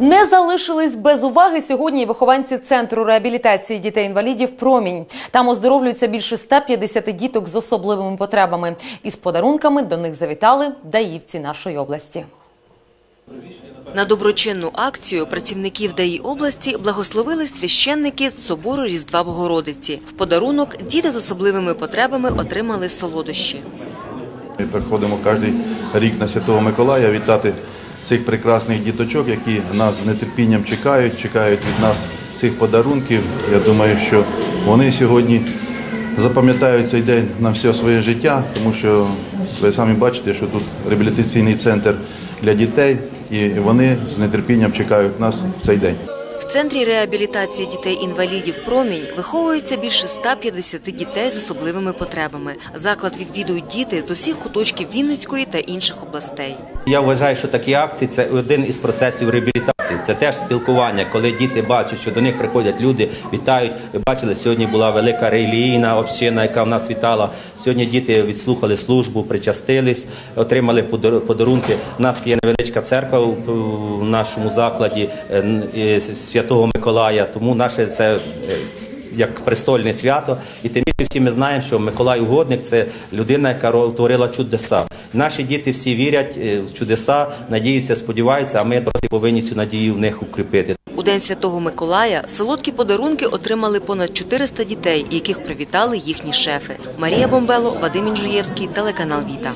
Не залишились без уваги сьогодні вихованці центру реабілітації дітей-інвалідів Промінь. Там оздоровлюються більше 150 діток з особливими потребами. Із подарунками до них завітали даївці нашої області. На доброчинну акцію працівників ДАІ області благословили священники з собору Різдва Богородиці. В подарунок діти з особливими потребами отримали солодощі. Ми приходимо кожен рік на Святого Миколая вітати цих прекрасних діточок, які нас з нетерпінням чекають, чекають від нас цих подарунків. Я думаю, що вони сьогодні запам'ятають цей день на все своє життя, тому що ви самі бачите, що тут реабілітаційний центр для дітей, і вони з нетерпінням чекають нас в цей день. Центрі реабілітації дітей-інвалідів Промінь виховується більше 150 дітей з особливими потребами. Заклад відвідують діти з усіх куточків Вінницької та інших областей. Я вважаю, що такі акції це один із процесів реабілітації. Це теж спілкування, коли діти бачать, що до них приходять люди, вітають. Ви бачили, сьогодні була велика релігійна община, яка в нас вітала. Сьогодні діти відслухали службу, причастились, отримали подар- подарунки. У нас є невеличка церква в нашому закладі е, Святого Миколая. Тому наше це е, як престольне свято, і тим більше всі ми знаємо, що Миколай Угодник це людина, яка творила чудеса. Наші діти всі вірять е, в чудеса, надіються, сподіваються, а ми досі повинні цю надію в них укріпити. У день Святого Миколая солодкі подарунки отримали понад 400 дітей, яких привітали їхні шефи. Марія Бомбело, Вадим Інжуєвський, телеканал Віта.